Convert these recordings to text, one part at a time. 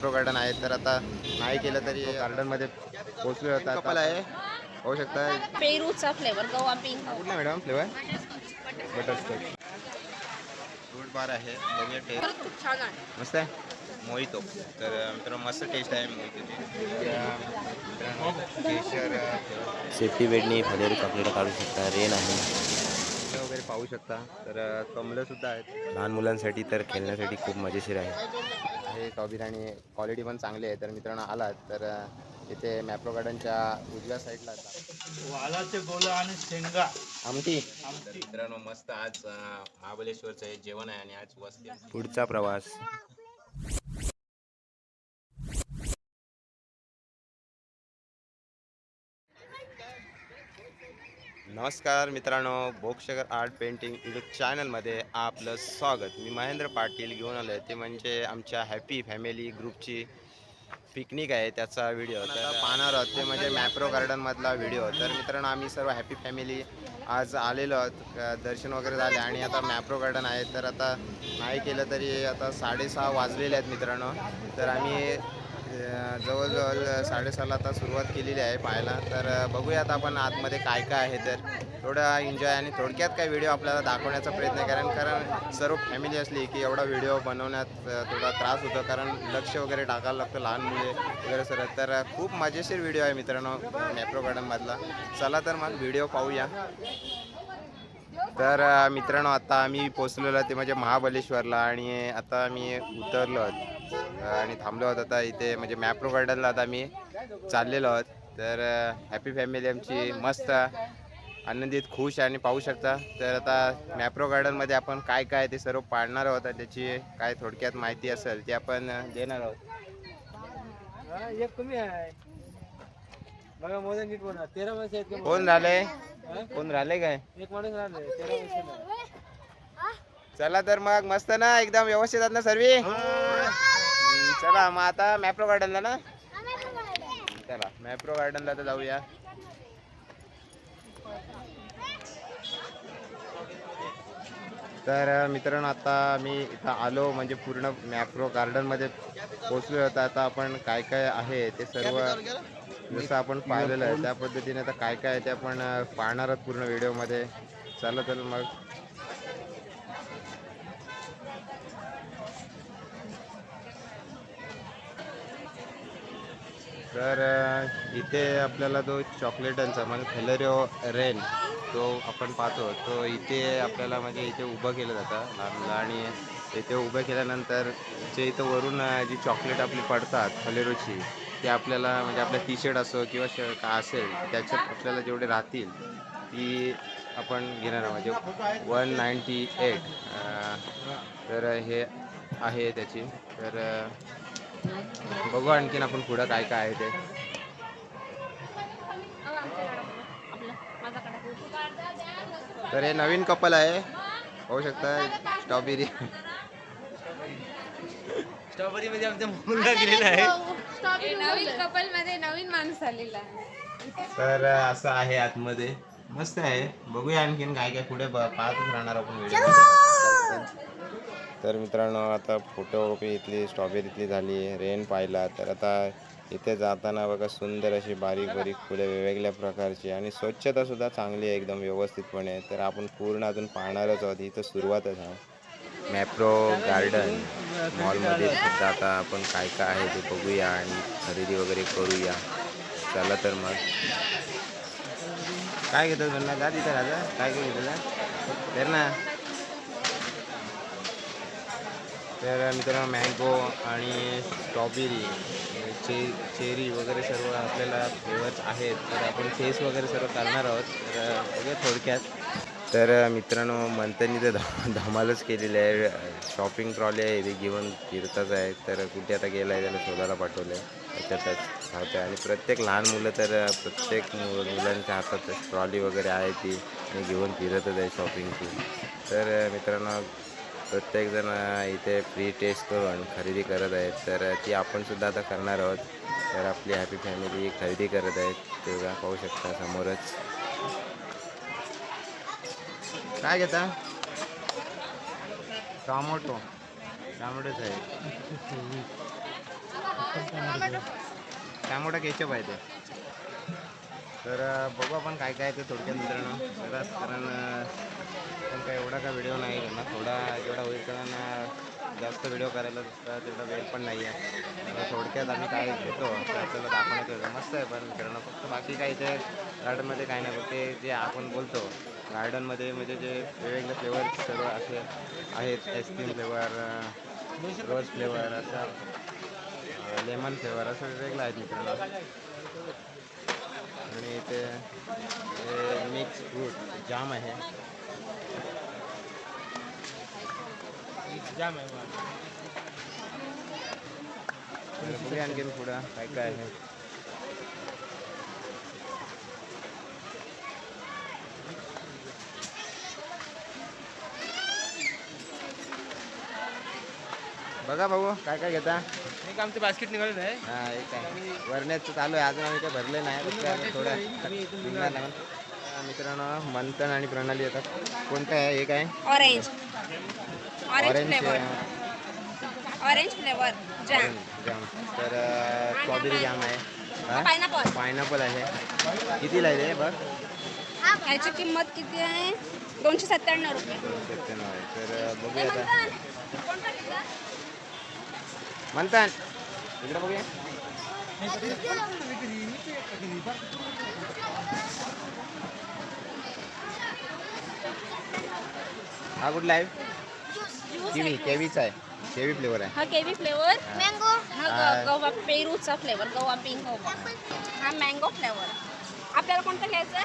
Pro garden आहे तर आता नाही केलं तरी गार्डनमध्ये पोहोचलो होता कपल आहे. होऊ शकता पेरूचा फ्लेवर गोवा पिंक कुठला madam flavour butterscotch fruit bar आहे. बघूया टेस्ट खरंच खूप छान आहे. मस्त आहे? मोहितो तर मित्रांनो मस्त टेस्ट आहे मोहितोची सेफ्टी बेडनी फलेरी चॉकलेट काढू शकता रेन आहे. वगैरे पाहू शकता. तर कमलं सुद्धा आहेत. लहान मुलांसाठी तर खेळण्यासाठी खूप मजेशीर आहे. हे कॉबीर आणि क्वालिटी पण चांगली आहे. तर मित्रांनो आलात तर इथे मॅप्रो गार्डनच्या उजव्या साईडला वालाचे गोला आणि शेंगा. आमटी. तर मित्रांनो मस्त आज अं, महाबळेश्वरचं हे जेवण आहे आणि आज वस्ती पुढचा प्रवास. नमस्कार मित्रांनो बोक्षकर आर्ट पेंटिंग यूट्यूब चॅनलमध्ये आपलं स्वागत. मी महेंद्र पाटील घेऊन आलो आहे ते म्हणजे आमच्या हॅपी फॅमिली ग्रुपची पिकनिक आहे त्याचा व्हिडिओ. तर पाहणार आहोत ते म्हणजे मॅप्रो गार्डनमधला व्हिडिओ. तर मित्रांनो आम्ही सर्व हॅपी फॅमिली आज आलेलो आहोत. दर्शन वगैरे झाले आणि आता मॅप्रो गार्डन आहे. तर आता नाही केलं तरी आता साडेसहा वाजलेले आहेत मित्रांनो. तर आम्ही म्हणजे, जवळजवळ साडेसाला आता सुरुवात केलेली आहे पाहायला. तर बघूयात बघूया आता आपण आतमध्ये काय काय आहे तर. थोडा एन्जॉय आणि थोडक्यात काय व्हिडिओ आपल्याला दाखवण्याचा प्रयत्न कारण कारण सर्व फॅमिली असली की एवढा व्हिडिओ बनवण्यात थोडा त्रास होतो. कारण लक्ष वगैरे टाकायला लागतं लहान मुले वगैरे सर्व तर खूप मजेशीर व्हिडिओ आहे मित्रांनो मॅप्रो गार्डनमधला चला तर मग व्हिडिओ पाहूया. तर मित्रांनो आता आम्ही पोचलेलो आहे ते म्हणजे महाबलेश्वरला आणि आता आम्ही उतरलो आहोत. आणि थांबलो आहोत आता इथे म्हणजे मॅप्रो गार्डनला आता आम्ही चाललेलो आहोत. तर हॅपी फॅमिली आमची मस्त आनंदित खुश आणि पाहू शकता. तर आता मॅप्रो गार्डनमध्ये आपण काय काय ते सर्व पाळणार आहोत आणि त्याची काय थोडक्यात माहिती असेल ती आपण देणार आहोत. एक कमी आहे. बघा मोदन नीट बोला. तेरा माणसं आहेत का कोण राहिले? कोण राहिले काय? एक माणूस राहिले तेरा नाही. चला तर मग मस्त ना एकदम व्यवस्थित आहेत ना सर्वी? हम्म, चला मग आता मॅप्रो गार्डनला ना? चला मॅप्रो गार्डनला तर जाऊया. तर अ, मित्रांनो आता मी इथं आलो म्हणजे पूर्ण मॅप्रो गार्डनमध्ये पोचलो होता आता आपण काय काय आहे ते सर्व जसं आपण पाहिलेलं आहे त्या पद्धतीने आता काय काय आहे ते आपण अ, पाहणार आहोत पूर्ण व्हिडिओमध्ये. चला तर मग. तर इथे आपल्याला तो चॉकलेटांचा म्हणजे फेलरिओ रेन तो आपण पाहतो. तो इथे आपल्याला म्हणजे इथे उभं केलं जातं. लहान आणि इथे उभं केल्यानंतर जे इथं वरून जी चॉकलेट आपली पडतात फलेरोची ते आपल्याला म्हणजे आपल्या टी शर्ट असो किंवा शर्ट असेल त्याच्यात आपल्याला जेवढे राहतील ती आपण घेणार आहोत. म्हणजे वन नाईन्टी एट तर हे आहे त्याची. तर बघू आणखीन आपण पुढं काय काय आहे ते. तर हे नवीन कपल आहे. होऊ शकता स्ट्रॉबेरी स्ट्रॉबेरी मध्ये आमचा मुलगा गेलेला आहे. नवीन कपलमध्ये नवीन माणूस आलेला आहे. तर असं आहे आतमध्ये. मस्त आहे. बघूया आणखीन काय काय पुढे ब- पाहतच राहणार आपण व्हिडिओ तर मित्रांनो आता फोटोग्राफी इथली स्ट्रॉबेरीतली झाली रेन पाहिला. तर आता इथे जाताना बघा सुंदर अशी बारीक बारीक फुले वेगवेगळ्या प्रकारची आणि स्वच्छता सुद्धा चांगली आहे एकदम व्यवस्थितपणे. तर आपण पूर्ण अजून पाहणारच आहोत. इथं सुरुवातच आहे. मॅप्रो गार्डन मॉलमध्ये सुद्धा आता आपण काय काय आहे ते बघूया आणि खरेदी वगैरे करूया. चला तर मग. काय घेतो त्यांना जा तिथं राजा. काय काय घेतो तर ना. तर मित्रांनो मँगो आणि स्ट्रॉबेरी चे चेरी वगैरे सर्व आपल्याला फ्लेवर्स आहेत. तर आपण फेस वगैरे सर्व करणार आहोत. तर बघूया थोडक्यात. तर मित्रांनो मंथनी तर ध धमालच केलेली आहे. शॉपिंग ट्रॉली आहे ते घेऊन फिरतच आहे. तर कुठे आता गेला आहे त्याला शोधायला पाठवलं आहे त्याच्यातच राहते आणि प्रत्येक लहान मुलं तर प्रत्येक मु- मुलांच्या हातात ट्रॉली वगैरे आहे ती आणि घेऊन फिरतच आहे शॉपिंगची. तर मित्रांनो प्रत्येकजण इथे फ्री टेस्ट करून खरेदी करत आहेत. तर ती आपणसुद्धा आता करणार आहोत. तर आपली हॅपी फॅमिली खरेदी करत आहेत. तेव्हा पाहू शकता समोरच. काय घेता? टॉमॅटो. टॉमॅटोच आहे. टॅमोटा केचप आहे ते. तर बघू आपण काय काय ते थोडक्यात मित्रांनो. जरा कारण पण काय एवढा काय व्हिडिओ नाही ना थोडा जेवढा होईल कारण जास्त व्हिडिओ करायला तसा तेवढा वेळ पण नाही आहे. तर थोडक्यात आम्ही काय घेतो ते आपल्याला दाखवण्यात मस्त आहे पण मित्रांनो फक्त बाकी काय इथे गार्डनमध्ये काय नाही फक्त ते जे आपण बोलतो गार्डनमध्ये म्हणजे जे वेगवेगळे फ्लेवर सर्व असे आहेत ice cream flavour rose flavour असं लेमन फ्लेवर असं वेगवेगळं आहेत मित्रांनो. आणि इथे मिक्स फ्रूट जाम आहे. जाम आहे. बघूया आणखीन पुढं काय काय आहे. बघा भाऊ काय काय घेता? एक आमचं बास्केट निघालेलं आहे. हा एक आहे. वरण्याचं चालू आहे. अजून आम्ही काय भरले नाही थोडं नाही. मित्रांनो मंथन आणि प्रणाली येतात. कोणतं आहे? एक आहे? Orange orange orange flavour orange flavour jam jam तर स्ट्रॉबेरी जाम आहे. पायनापल आहे. कितीला आहे ते बघ? याची किंमत किती आहे? दोनशे सत्त्याण्णव रुपये. दोनशे सत्त्याण्णव आहे. तर बघूया आता. म्हणतात, इकडे बघूया. हा कुठला आहे केवी केवीचा आहे. केवी फ्लेवर आहे. हा केवी फ्लेवर मँगो हा. ग- गवा पेरूचा फ्लेवर गवा पिंक गवा हा मँगो फ्लेवर आपल्याला कोणता घ्यायचा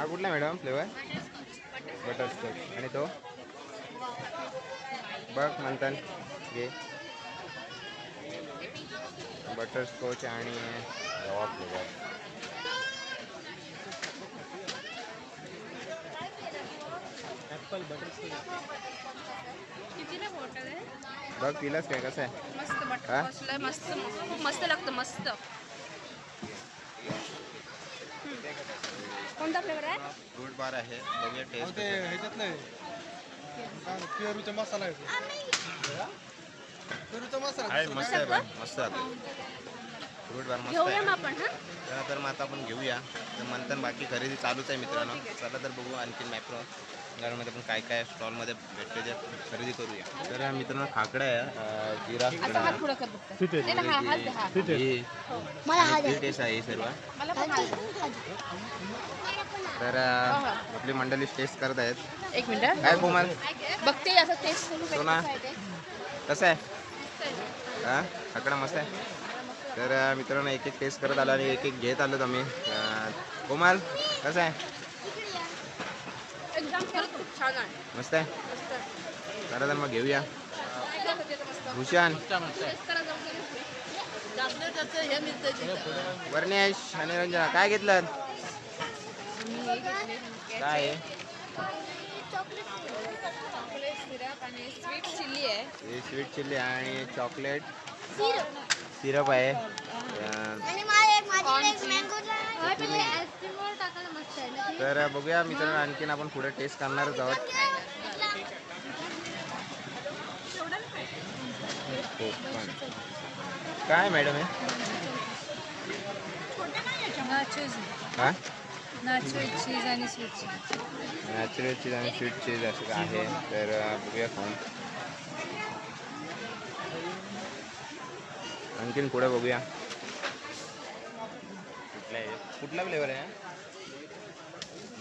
हा कुठला मॅडम फ्लेवर? बटरस्कॉच. आणि तो? बघ म्हणतान घे. बटरस्कॉच आणि रवा फ्लेवर. ॲपल बघ पिलास काय? कसं आहे? मस्त? बटर मस्त मस्त खूप मस्त लागतं मस्त. कोणता फ्लेवर आहे? फ्रूट बार आहे. बघूया टेस्ट ते ह्याच्यातलं आहे. पेरूचा मसाला आहे तो. पेरूचा मसाला आहे मस्त आहे पण मस्त आहे. फ्रूट बार मस्त घेऊया आहे. आपण हा? चला तर मग आता आपण घेऊया. तर म्हणतात बाकी खरेदी चालूच आहे मित्रांनो. चला तर बघू आणखीन मॅप्रो गार्डनमध्ये पण काय काय स्टॉलमध्ये भेटते ते खरेदी करूया. तर मित्रांनो खाकडा आहे जिरा हा- हात दे, हा. ही मला हा द्या. टेस्ट आहे हे सर्व. तर अं, आपली मंडळी टेस्ट करत आहेत एक मिनिट. काय कोमल? बघते असं टेस्ट सोना. कसं आहे आहे? हा? खाकडा मस्त आहे? तर मित्रांनो एक एक टेस्ट करत आलो आणि एक एक घेत आलो आम्ही. कोमल कसं आहे एकदम खरंच खूप छान आहे मस्त आहे. चला तर मग घेऊया. भूषण. हे. वर्णेश आणि रंजना काय घेतलं? काय आहे? चॉकलेट सिरप आणि स्वीट चिल्ली आहे. हे स्वीट चिल्ली आणि चॉकलेट सिरप. सिरप आहे. तर बघूया मित्रांनो आणखीन आपण पुढे टेस्ट करणारच आहोत. कोकण काय मॅडम आहे हा नाचो चीज आणि स्वीट चीज नॅचरल चीज आणि स्वीट चीज असं आहे? तर बघूया खाऊन आणखीन पुढे बघूया. कुठला कुठला फ्लेवर आहे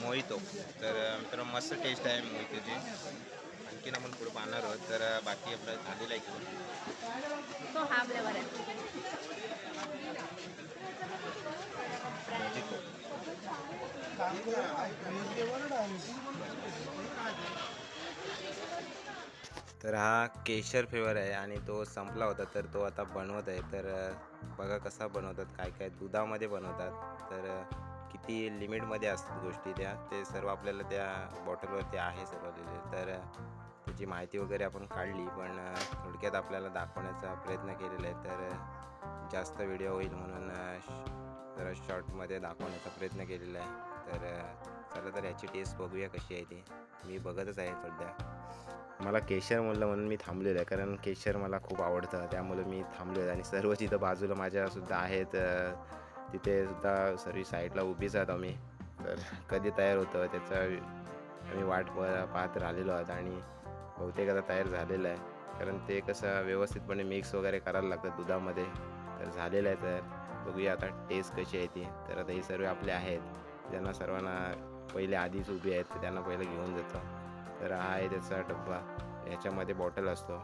मोहितो. तर अं, मित्रांनो मस्त टेस्ट आहे मोहितोची. आणखीन आपण पुढे पाहणार आहोत. तर बाकी आपलं झालेलं आहे हा फ्लेवर मोजितो. तर हा केशर फ्लेवर आहे आणि तो संपला होता तर तो आता बनवत आहे. तर बघा कसा बनवतात काय काय दुधामध्ये बनवतात. तर किती लिमिटमध्ये असतात गोष्टी त्या ते सर्व आपल्याला त्या बॉटलवरती आहे सर्व लिहिले तर त्याची माहिती वगैरे आपण काढली पण थोडक्यात आपल्याला दाखवण्याचा प्रयत्न केलेला आहे. तर जास्त व्हिडिओ होईल म्हणून शॉर्टमध्ये दाखवण्याचा प्रयत्न केलेला आहे. तर चला तर याची टेस्ट बघूया कशी आहे ती. मी बघतच आहे सध्या. मला केशर म्हणलं म्हणून मी थांबलेलो आहे कारण केशर मला खूप आवडतं. त्यामुळे मी थांबलो आहे आणि सर्व तिथं बाजूला माझ्यासुद्धा आहेत तिथे सुद्धा सर्व साईडला उभीच आहोत आम्ही. तर कधी तयार होतं त्याचा आम्ही वाट प- पाहत राहिलेलो आहोत आणि बहुतेक आता तयार झालेलं आहे. कारण ते कसं व्यवस्थितपणे मिक्स वगैरे करायला लागतं दुधामध्ये. तर झालेलं आहे तर बघूया आता टेस्ट कशी आहे ती. तर आता हे सर्व आपले आहेत. ज्यांना सर्वांना पहिले आधीच उभी आहेत तर त्यांना पहिलं घेऊन जातो. तर हा आहे त्याचा डब्बा. ह्याच्यामध्ये बॉटल असतो.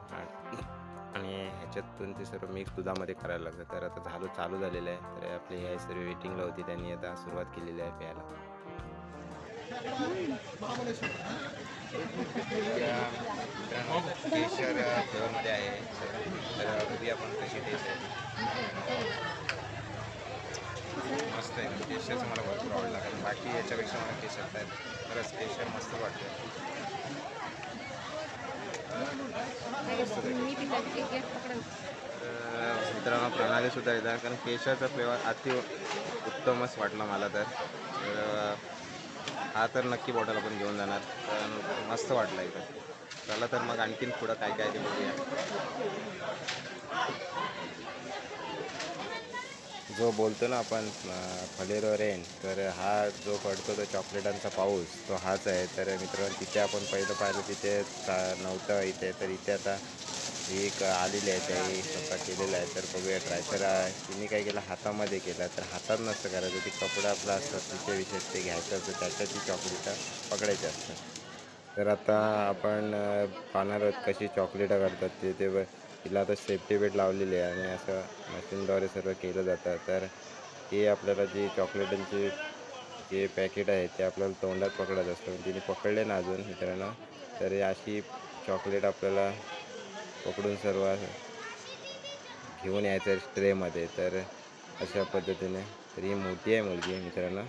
आणि ह्याच्यातून ते सर्व मिक्स दुधामध्ये करायला लागतं तर आता झालं चालू झालेलं आहे. तर आपली ह्या सर्व वेटिंगला होती त्यांनी आता सुरुवात केलेली आहे प्यायला. मित्रांनो आहे तर बघूया आपण कशी टेस्ट आहे मस्त आहे केशरचं मला भरपूर आवडला कारण बाकी याच्यापेक्षा मला केशर तर खरंच केशर मस्त वाटतं मित्रांनो प्रणाली सुद्धा येतात कारण केशाचा फ्लेवर अति उत्तमच वाटला मला तर. तर हा तर नक्की बॉटल आपण घेऊन जाणार. कारण मस्त वाटला इथं. चला तर मग आणखीन पुढं काय काय ते बघूया. जो बोलतो ना आपण फलेरो रेन तर हा जो पडतो तो चॉकलेटांचा पाऊस तो हाच आहे. तर मित्रांनो तिथे आपण पहिलं पाहिलं तिथे चा- नव्हतं इथे. तर इथे आता ही एक आलेली आहे त्याही स्वतः केलेलं आहे. तर बघूया ट्राय तर तिने काय केलं हातामध्ये केलं. तर हातात नसतं करायचं ती कपडा आपला असतात तिथे विशेष ते घ्यायचं असतं. त्याच्यात ती चॉकलेटं पकडायची असतात तर आता आपण पाहणार आहोत कशी चॉकलेटं करतात ते. ते तिला आता सेफ्टी बेल्ट लावलेली आहे आणि असं मशीनद्वारे सर्व केलं जातं. तर ते आपल्याला जी चॉकलेटांची जे पॅकेट आहे ते आपल्याला तोंडात पकडायचं असतं. तिने पकडले ना अजून मित्रांनो तर अशी चॉकलेट आपल्याला पकडून सर्व घेऊन यायचं ट्रेमध्ये तर अशा पद्धतीने. तर ही मोठी आहे मुलगी मित्रांनो.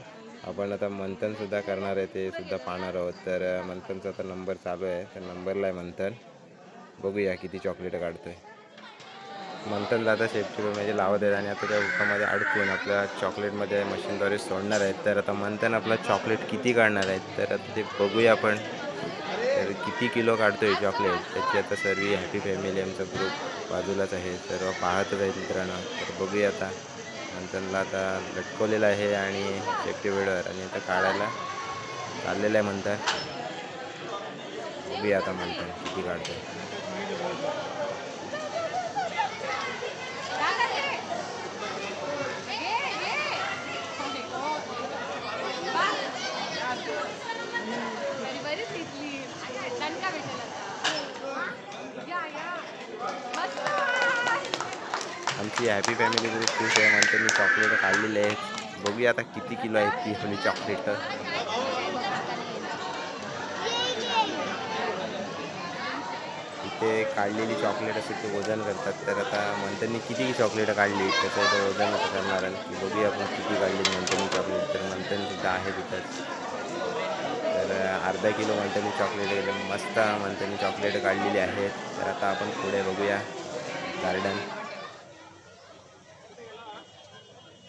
आपण आता मंथनसुद्धा करणार आहे ते सुद्धा पाहणार आहोत. तर मंथनचा आता नंबर चालू आहे. तर नंबरला आहे मंथन. बघूया किती चॉकलेट काढतोय. मंथन आता सेफ्टी म्हणजे लावत आहेत आणि आता त्या हुकामध्ये अडकून आपल्या चॉकलेटमध्ये मशीनद्वारे सोडणार आहेत. तर आता मंथन आपला चॉकलेट किती काढणार आहेत? तर आता ते बघूया आपण. तर किती किलो काढतोय चॉकलेट त्याची आता सर्व हॅपी फॅमिली आमचा ग्रुप बाजूलाच आहे. सर्व पाहतच आहेत मित्रांनो. तर बघूया आता. मंथनला आता लटकवलेलं आहे आणि सेफ्टी वेळेवर आणि आता काढायला चाललेलं आहे म्हणतात बघूया आता मंथन किती काढतोय. ती हॅपी फॅमिली ग्रुप खुश आहे म्हणते मी चॉकलेट काढलेली आहेत. बघूया आता किती किलो आहेत ती आपली चॉकलेट इथे काढलेली चॉकलेट असते ते वजन करतात. तर आता मंथननी किती चॉकलेट काढली त्याचं वजन असं करणार की बघूया आपण किती काढली मंथनी चॉकलेट तर मंथन सुद्धा आहे तिथंच तर अर्धा किलो मंथनी चॉकलेट एकदम मस्त मंथनी चॉकलेट काढलेली आहेत तर आता आपण पुढे बघूया. गार्डन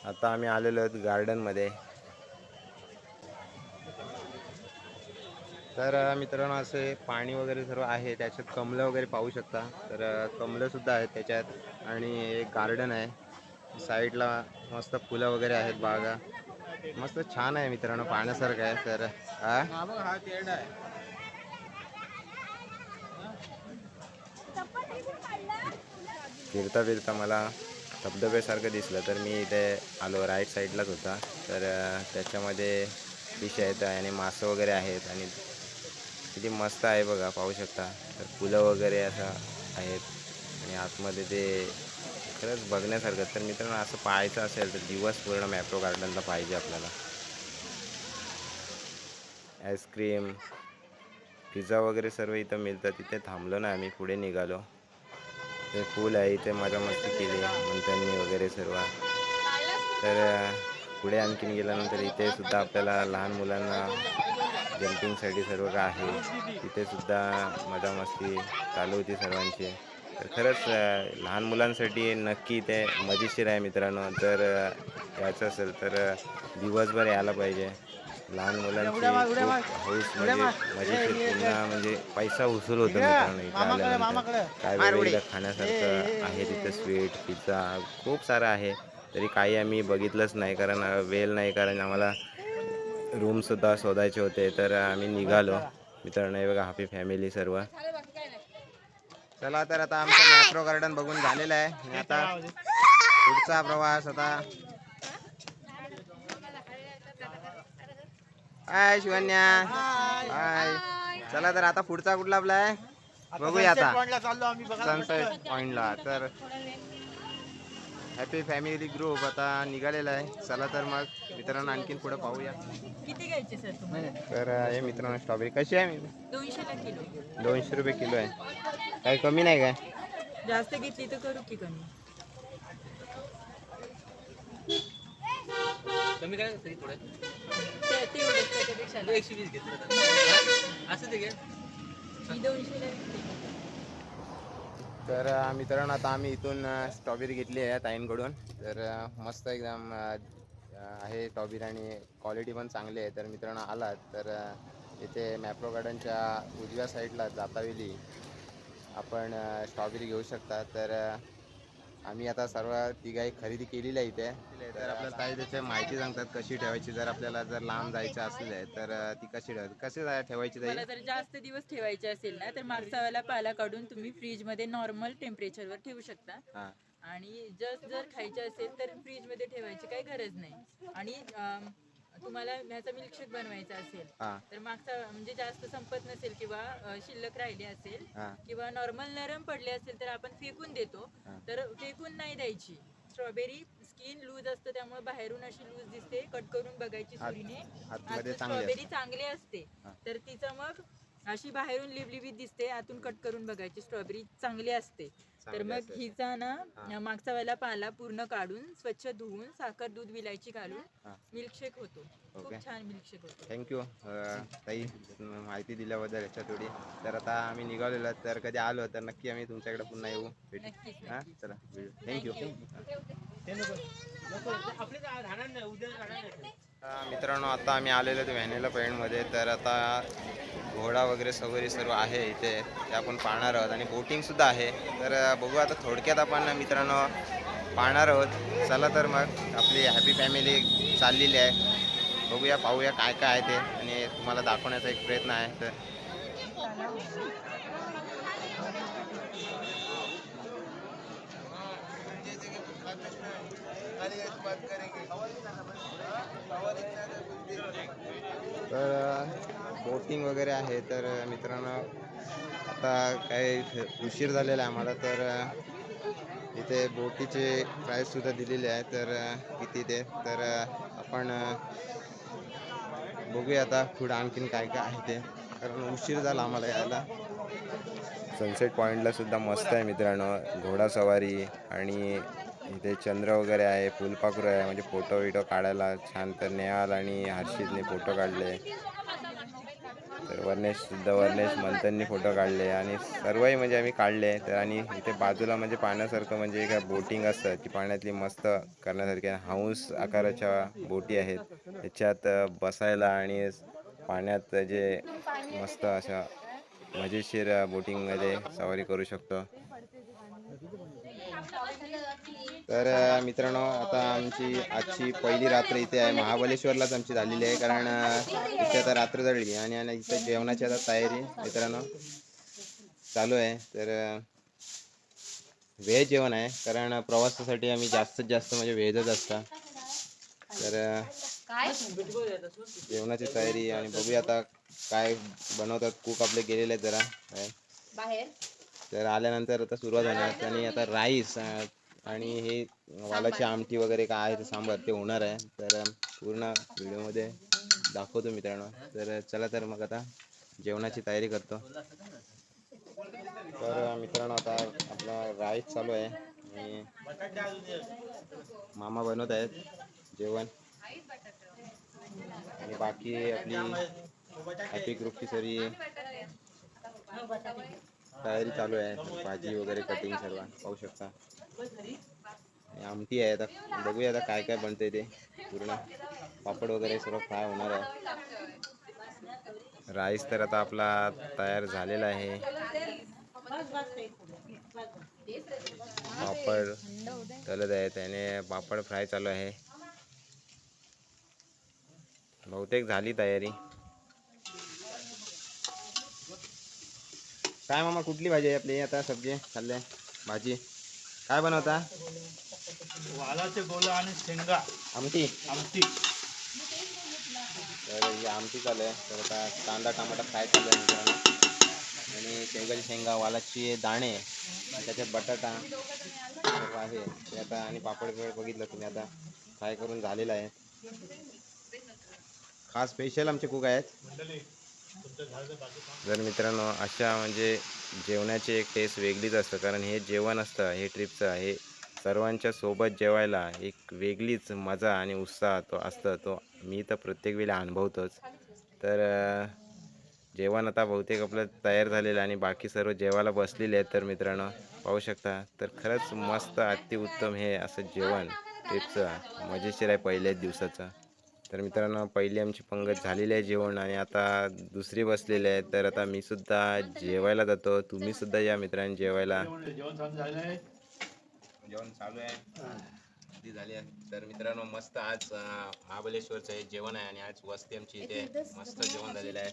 आता आम्ही आलेलो आहोत गार्डनमध्ये तर मित्रांनो असे पाणी वगैरे सर्व आहे. त्याच्यात कमलं वगैरे पाहू शकता. तर कमलंसुद्धा आहेत त्याच्यात आणि एक गार्डन आहे. साईडला मस्त फुलं वगैरे आहेत बागा. मस्त छान आहे मित्रांनो पाहण्यासारखं आहे. तर फिरता फिरता मला धबधब्यासारखं दिसलं तर मी इथे आलो राईट साईडलाच होता. तर त्याच्यामध्ये फिश आहेत आणि मासं वगैरे आहेत आणि किती मस्त आहे बघा पाहू शकता. तर फुलं वगैरे असं आहेत आणि आतमध्ये ते खरंच बघण्यासारखं. तर मित्रांनो असं पाहायचं असेल तर दिवस पूर्ण मॅप्रो गार्डनला पाहिजे आपल्याला. आईस्क्रीम पिझ्झा वगैरे सर्व इथं मिळतं. तिथे थांबलो ना आम्ही पुढे निघालो. ते फूल आहे इथे मजा मस्ती केली मंत्र्यांनी वगैरे सर्व. तर पुढे आणखीन गेल्यानंतर इथे सुद्धा आपल्याला लहान मुलांना जम्पिंगसाठी सर्व काय आहे. तिथे सुद्धा मजा मस्ती चालू होती सर्वांची. तर खरंच लहान मुलांसाठी नक्की ते मजेशीर आहे मित्रांनो. जर यायचं असेल तर दिवसभर यायला पाहिजे. लहान मुलांची हौस म्हणजे मजेशीर पुन्हा म्हणजे पैसा वसूल होतो मित्रांनो इथे आल्यानंतर. काय वेगवेगळं खाण्यासारखं आहे तिथं स्वीट पिझ्झा खूप सारं आहे. तरी काही आम्ही बघितलंच नाही कारण वेळ नाही कारण आम्हाला रूमसुद्धा शोधायचे होते. तर आम्ही निघालो. मित्रांनो बघा हॅपी फॅमिली सर्व. चला तर आता आमचं मॅप्रो गार्डन बघून झालेलं आहे. आणि आता पुढचा प्रवास आता हाय शिवन्या हाय चला तर आता पुढचा कुठला आपला आहे? बघूया आता. चाललो आम्ही सनसेट पॉइंटला तर हॅपी फॅमिली ग्रुप आता निघालेला आहे. चला तर मग मित्रांनो आणखीन पुढे पाहूया. किती घ्यायचे सर तुम्हाला? तर हे मित्रांनो स्ट्रॉबेरी कशी आहे? दोनशे रुपये किलो आहे. काही कमी नाही काय? जास्त घेतली तर करू की कमी? कमी काय तरी थोडं? ते- तेवढंच त्याच्यापेक्षा नाही. एकशे वीस घेतलं असं ते घे मी दोनशेला विकते. तर अ, मित्रांनो आता आम्ही इथून स्ट्रॉबेरी घेतली आहे ताईंकडून. तर अ, मस्त एकदम अ, अ, आहे स्ट्रॉबेरी आणि क्वालिटी पण चांगली आहे. तर मित्रांनो आलात. तर अ, इथे मॅप्रो गार्डनच्या उजव्या साईडला जातावेली आपण स्ट्रॉबेरी घेऊ शकता. तर अ, आम्ही आता सर्व तिघाही खरेदी केलेली आहे इथे. तर आपल्याला ताई त्याची माहिती सांगतात कशी ठेवायची. जर आपल्याला जर लांब जायचं असले तर ती कशी ठेवायची? कशी जा- ठेवायची ताई? मला जर जास्त दिवस ठेवायचे असेल ना तर मागचा वेळेला पाला काढून तुम्ही फ्रीजमध्ये नॉर्मल टेम्परेचरवर ठेवू शकता. हां. आणि जस्ट जर खायचे असेल तर फ्रीजमध्ये ठेवायची काही गरज नाही. आणि अम, तुम्हाला ह्याचा मिल्कशेक बनवायचा असेल हां. तर मागचा म्हणजे जास्त संपत नसेल किंवा शिल्लक राहिली असेल हां. किंवा नॉर्मल नरम पडले असेल तर आपण फेकून देतो. हा. तर फेकून नाही द्यायची. स्ट्रॉबेरी स्किन लूज असतं त्यामुळे बाहेरून अशी लूज दिसते कट करून बघायची आत- सुरीने. आतमध्ये आतून चांगली स्ट्रॉबेरी चांगली असते. हा. तर तिचं मग अशी बाहेरून लिबलिबीत दिसते आतून कट करून बघायची. स्ट्रॉबेरी चांगली असते. तर मग. हिचा ना. मागचा वेळेला पाला पूर्ण काढून स्वच्छ धुवून साखर दूध विलायची घालून. मिल्कशेक होतो. खूप छान मिल्कशेक होतो. थँक्यू ताई माहिती दिल्याबद्दल याच्या थोडी. तर आता आम्ही निघालेलो तर कधी आलो तर नक्की आम्ही तुमच्याकडे पुन्हा येऊ. हां? चला थँक्यू आपले राहणार नाही उद्या राहणार नाही मित्रांनो आता आम्ही आलेलो आहेत व्हॅनिला पॉईंटमध्ये तर आता घोडा वगैरे सगळी सर्व आहे इथे. ते आपण पाहणार आहोत. आणि बोटिंगसुद्धा आहे. तर बघू आता थोडक्यात आपण मित्रांनो पाहणार आहोत. चला तर मग आपली हॅपी फॅमिली चाललेली आहे. बघूया पाहूया काय काय आहे ते. आणि तुम्हाला दाखवण्याचा एक प्रयत्न आहे. तर तर बोटिंग वगैरे आहे तर मित्रांनो आता काही उशीर झालेला आहे आम्हाला तर इथे बोटीचे प्राईजसुद्धा दिलेले आहे तर किती ते तर आपण बघूया आता पुढं आणखीन काय काय आहे ते. कारण उशीर झाला आम्हाला यायला. सनसेट पॉईंटला सुद्धा मस्त आहे मित्रांनो घोडासवारी आणि इथे चंद्र वगैरे आहे फुलपाखरू आहे म्हणजे फोटो विटो काढायला छान तर नेहाल आणि हर्षितने फोटो काढले. तर वर्णेश सुद्धा वर्णेश मंथननी फोटो काढले आणि सर्वही म्हणजे आम्ही काढले. तर आणि इथे बाजूला म्हणजे पाहण्यासारखं म्हणजे काय बोटिंग असतं ती पाण्यातली मस्त करण्यासारखी हाऊस आकाराच्या बोटी आहेत. त्याच्यात बसायला आणि पाण्यात जे मस्त अशा मजेशीर बोटिंगमध्ये सवारी करू शकतो. तर मित्रांनो आता आमची आजची पहिली रात्र इथे आहे. महाबलेश्वरलाच आमची झालेली आहे कारण इथे आता रात्र जळली आणि इथे जेवणाची आता तयारी मित्रांनो चालू आहे. तर व्हेज जेवण आहे कारण प्रवासासाठी आम्ही जास्तीत जास्त म्हणजे व्हेजच असतं. तर जेवणाची तयारी आणि बघूया आता काय बनवतात. कुक आपले गेलेले जरा. बाहेर. तर आल्यानंतर आता सुरुवात होणार. आणि आता राईस आणि हे वालाची आमटी वगैरे काय आहे ते सांबार ते होणार आहे. तर पूर्ण व्हिडिओमध्ये दाखवतो मित्रांनो. तर चला तर मग आता जेवणाची तयारी करतो. तर मित्रांनो आता आपला राईस चालू आहे. आणि मामा बनवत आहेत जेवण. आणि बाकी आपली हॅपी ग्रुपची सरी तयारी चालू आहे भाजी वगैरे कटिंग सर्व पाहू शकता. आमटी आहे आता बघूया आता काय काय बनते ते. पूर्ण पापड वगैरे सर्व फ्राय होणार आहे. राईस तर आता आपला तयार झालेला आहे. पापड तलत आहे त्याने पापड फ्राय चालू आहे. बहुतेक झाली तयारी. काय मामा कुठली भाजी आहे आपली? आता सब्जी खाल्ले भाजी. काय बनवता? वालाचे गोला आणि शेंगा. आमटी. आमटी. तर ही आमटी चालू आहे. तर आता कांदा टमाटा फ्राय चालू आहे आणि शेंगाची शेंगा वालाची दाणे त्याच्यात बटाटा आहे. ते आता आणि पापड बिपड बघितलं तुम्ही आता. फ्राय करून झालेलं आहे. खास स्पेशल आमचे कुक आहेत. जर मित्रांनो अशा म्हणजे जेवणाची एक टेस्ट वेगळीच असतं. कारण हे जेवण असतं हे ट्रिपचं हे सर्वांच्या सोबत जेवायला एक वेगळीच मजा आणि उत्साह तो असतं. तो मी तर प्रत्येक वेळेला अनुभवतोच. तर जेवण आता बहुतेक आपलं तयार झालेलं आहे आणि बाकी सर्व जेवायला बसलेले आहेत. तर मित्रांनो पाहू शकता. तर खरंच मस्त अतिउत्तम हे असं जेवण ट्रिपचं मजेशीर आहे पहिल्याच दिवसाचं. तर मित्रांनो पहिली आमची पंगत झालेली आहे जेवण आणि आता दुसरी बसलेली आहे. तर आता मी सुद्धा जेवायला जातो. तुम्ही सुद्धा या मित्रांनो जेवायला. जेवण चालू आहे. ती झाली आहे. तर मित्रांनो मस्त आज अं, महाबळेश्वरचं हे जेवण आहे आणि आज वस्ती आमची इथे मस्त जेवण झालेलं आहे.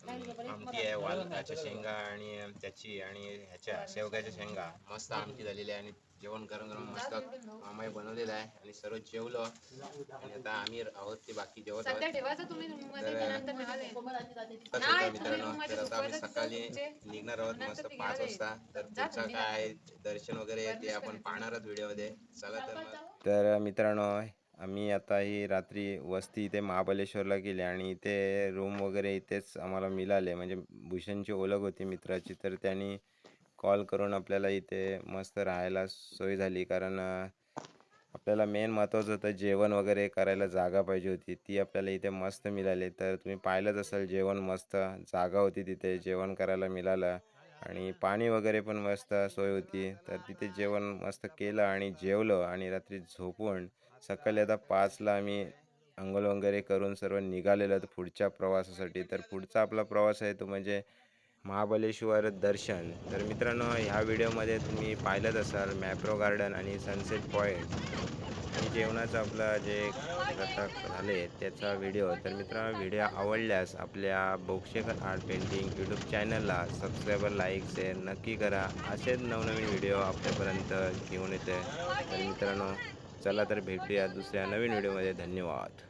आमटी आहे वालकाच्या शेंगा आणि त्याची आणि ह्याच्या शेवग्याच्या शेंगा. मस्त आमटी झालेली आहे आणि जेवण गरम गरम मस्त मामाई बनवलेलं आहे आणि सर्व जेवलो. आणि आता आम्ही आहोत ते बाकी जेवत आहोत. तर मित्रांनो तर आता आम्ही सकाळी निघणार आहोत मस्त पाच वाजता. तर पुढचं काय आहे दर्शन वगैरे ते आपण पाहणारच व्हिडिओमध्ये. चला तर मग. तर मित्रांनो आम्ही आता ही रात्री वस्ती इथे महाबळेश्वरला गेली आणि इथे रूम वगैरे इथेच आम्हाला मिळाले. म्हणजे भूषणची ओळख होती मित्राची तर त्यांनी कॉल करून आपल्याला इथे मस्त राहायला सोय झाली. कारण आपल्याला मेन महत्त्वाचं होतं जेवण वगैरे करायला जागा पाहिजे होती. ती आपल्याला इथे मस्त मिळाली. तर तुम्ही पाहिलंच असाल जेवण मस्त जागा होती तिथे जेवण करायला मिळालं आणि पाणी वगैरे पण मस्त सोय होती. तर तिथे जेवण मस्त केलं आणि जेवलं आणि रात्री झोपून सकाळी आता पाचला आम्ही अंघोळ वगैरे करून सर्व निघालेलो आहोत पुढच्या प्रवासासाठी. तर पुढचा आपला प्रवास आहे तो म्हणजे महाबलेश्वर दर्शन. तर मित्रांनो ह्या व्हिडिओमध्ये तुम्ही पाहिलंच असाल मॅप्रो गार्डन आणि सनसेट पॉईंट आणि जेवणाचं आपलं जे आता झाले त्याचा व्हिडिओ. तर मित्रांनो व्हिडिओ आवडल्यास आपल्या बोक्षेकर आर्ट पेंटिंग यूट्यूब चॅनलला सबस्क्राईबर लाईक शेअर नक्की करा. असेच नवनवीन व्हिडिओ आपल्यापर्यंत घेऊन येते तर मित्रांनो चला तर भेटूया दुसऱ्या नवीन व्हिडिओमध्ये. धन्यवाद.